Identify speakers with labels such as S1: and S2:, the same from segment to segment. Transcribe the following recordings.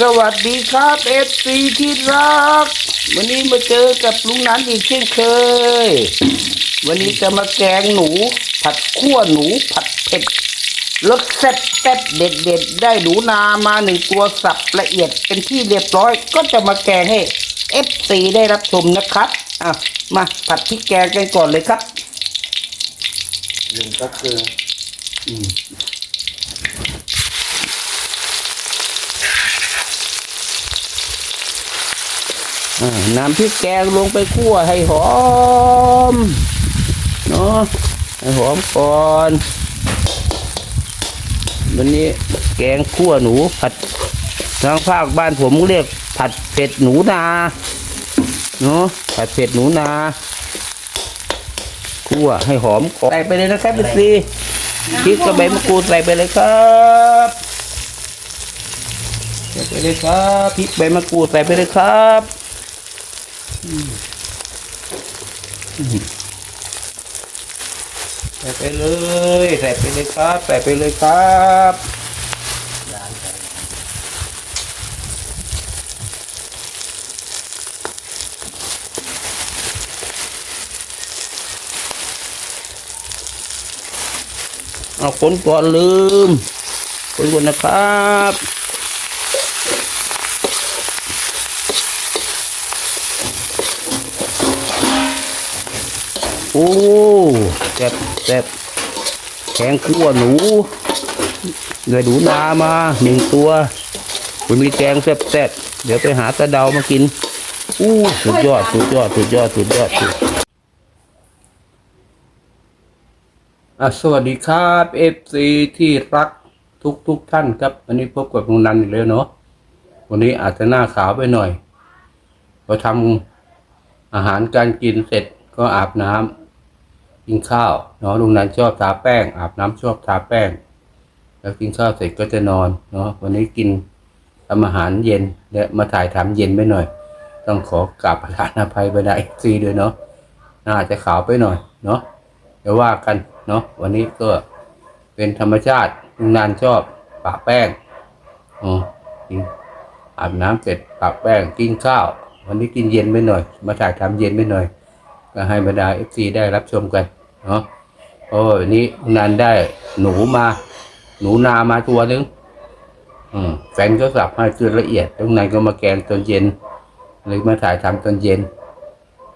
S1: สวัสดีครับเอฟซีที่รัก วันนี้มาเจอกับลุงนันอีกเช่นเคย วันนี้จะมาแกงหนู ผัดขั้วหนูผัดเผ็ดรสแซ่บแซ่บเด็ดเด็ดได้หนูนามาหนึ่งตัวสับละเอียดเป็นที่เรียบร้อย ก็จะมาแกงให้เอฟซีได้รับชมนะครับอะมาผัดพริกแกงกันก่อนเลยครับ
S2: หนึ่งก็คือ
S1: อ่า น้ำพริกแกงลงไปคั่วให้หอมเนาะให้หอมก่อนวันนี้แกงคั่วหนูผัดทางภาคบ้านผมเรียกผัดเผ็ดหนูนาเนาะผัดเผ็ดหนูนาคั่วให้หอมก่อนใส่ไปเลยนะครับพี่ซีพริกกระใบมะกรูดใส่ไปเลยครับใส่ไปเลยครับพริกใบมะกรูดใส่ไปเลยครับ ใส่ไปเลยใส่ไปเลยครับใส่ไปเลยครับเอาคนก่อนลืมคนก่อนนะครับ โอ้แซ่บแซ่บแกงคั่วหนูเลยหนูนามาหนึ่งตัวคุณมีแกงแซ่บแซ่บเดี๋ยวไปหาตะเดามากินอู้สุดยอดสุดยอดสุดยอดสุดยอดสุดอะสวัสดีครับเอฟซีที่รักทุกทุกท่านครับวันนี้พบกับลุงนันอีกแล้วเนาะวันนี้อาจจะหน้าขาวไปหน่อยพอทำอาหารการกินเสร็จก็อาบน้ำ กินข้าวเนาะลุงนันชอบทาแป้ง อาบน้ำชอบทาแป้ง แล้วกินข้าวเสร็จก็จะนอนเนาะวันนี้กินทำอาหารเย็นและมาถ่ายทำเย็นไปหน่อย ต้องขอกราบประทานอภัยไปได้ซีด้วยเนาะน่าจะขาวไปหน่อยเนาะเดี๋ยวว่ากันเนาะวันนี้ก็เป็นธรรมชาติลุงนันชอบปะแป้งอ๋ออาบน้ำเสร็จปะแป้งกินข้าว วันนี้กินเย็นไปหน่อย มาถ่ายทำเย็นไปหน่อย ก็ให้บรรดาเอฟซีได้รับชมกันเนาะเพราะว่าวันนี้นันได้หนูมา หนูนามาตัวนึงอืมแฟนก็สับให้คือละเอียดตรงนั้นก็มาแกงตอนเย็นเลยมาถ่ายทำตอนเย็น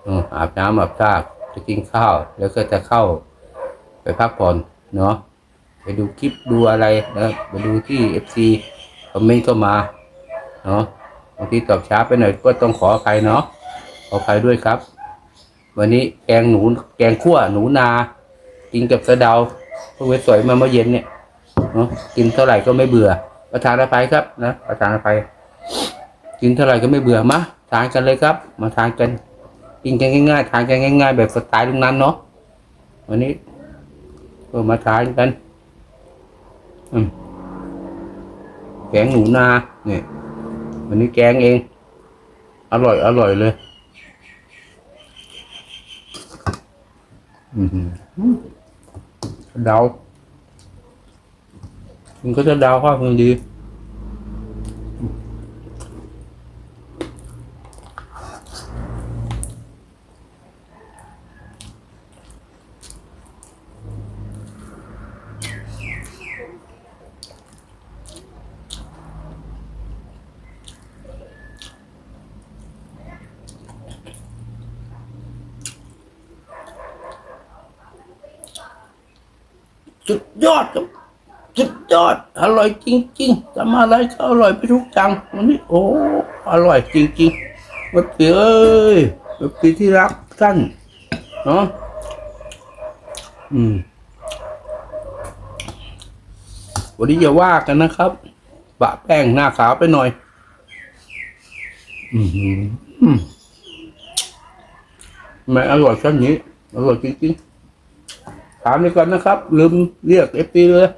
S1: อืมอาบน้ำอาบท่าจะกินข้าว แล้วก็จะเข้า ไปพักผ่อนเนาะไปดูคลิปดูอะไรนะไปดูที่เอฟซีคอมเมนต์ก็มาเนาะบางทีตอบช้าไปหน่อยก็ต้องขออภัยเนาะขออภัยด้วยครับ วันนี้แกงหนูแกงขั่วหนูนา กินกับสะเดาเพิ่งไปสวยมาเมื่อเย็นเนี่ยเนาะกินเท่าไหร่ก็ไม่เบื่อ ประธานอภัยครับนะประธานอภัยกินเท่าไหร่ก็ไม่เบื่อมาทานกันเลยครับ มาทานกัน กินกันง่ายๆทานกันง่าย ๆ แบบสไตล์ลุงนั้นเนาะวันนี้ก็มาทานกันแกงหนูนาเนี่ยวันนี้แกงเอง อร่อยอร่อยเลย อือหือ เดา มันก็จะเดาข้อพึงดี สุดยอดครับสุดยอด อร่อยจริงๆทำอะไรก็อร่อยไปทุกจังวันนี้โอ้อร่อยจริงๆแบบปีเอ้ยแบบปีที่รักท่านเนาะอืมวันนี้อย่าว่ากันนะครับบะแป้งหน้าขาวไปหน่อย อืมอืมไม่อร่อยแค่นี้อร่อยจริงๆ ถามเลยก่อนนะครับ ลืมเรียกเอฟซีเลย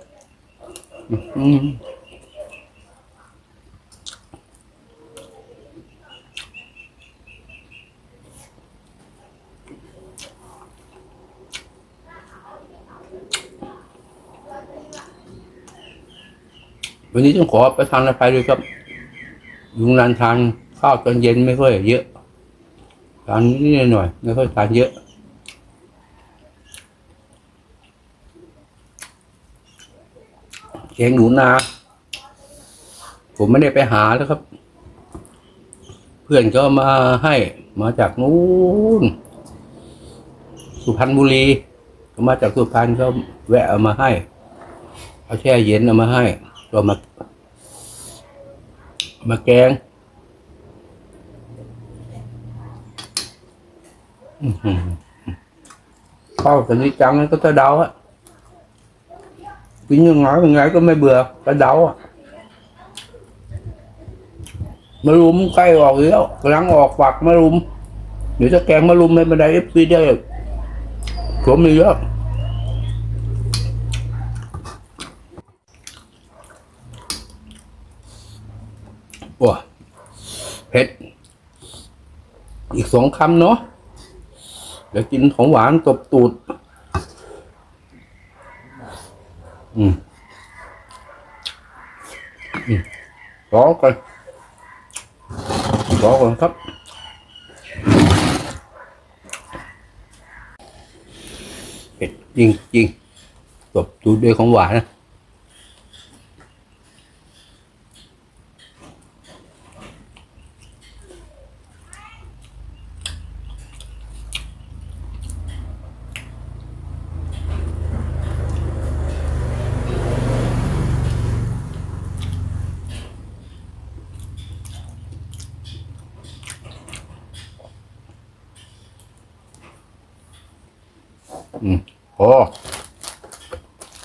S1: วันนี้ต้องขอประทานอภัยด้วยครับยุงนานทานข้าวตอนเย็นไม่ค่อยเยอะทานนิดหน่อยไม่ค่อยทานเยอะ แกงหนูนา ผมไม่ได้ไปหาแล้วครับ เพื่อนก็มาให้มาจากนู้นสุพรรณบุรีก็มาจากสุพรรณก็แวะเอามาให้ เอาแช่เย็นเอามาให้ ก็มา มาแกงอื้อหือข้าวสันนิจังก็จะเดาอะ กินยังไงยังไงก็ไม่เบื่อกระเดาอะมารุมใกล้ออกแล้วกำลังออกฝักมารุมเดี๋ยวจะแกงมารุมในบันไดเอฟซีได้ผมมีเยอะว้าเผ็ด อีกสองคำเนาะเดี๋ยวกินของหวานตบตูด อืมอืมรอก่อนรอก่อนค รับเผ็ดจริงจริงตบตูดด้วย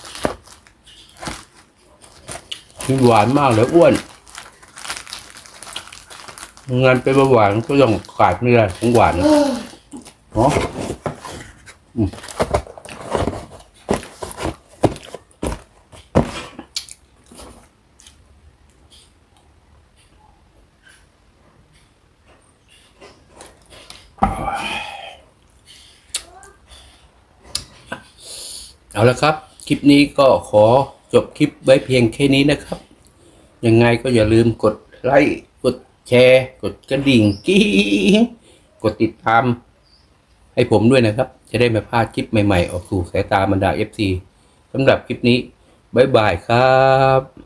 S1: ของหวานนะอืมโอ้นี่หวานมากเลยอ้วนงานเป็นเบาหวานก็ต้องขาดไม่ได้ของหวานเนาะ ละครับ คลิปนี้ก็ขอจบคลิปไว้เพียงแค่นี้นะครับ ยังไงก็อย่าลืมกดไลค์กดแชร์ กดกระดิ่งกิ้งกดติดตาม ให้ผมด้วยนะครับ จะได้ไม่พลาดคลิปใหม่ๆ ออกสู่สายตาบรรดา FC สำหรับคลิปนี้บ๊ายบายครับ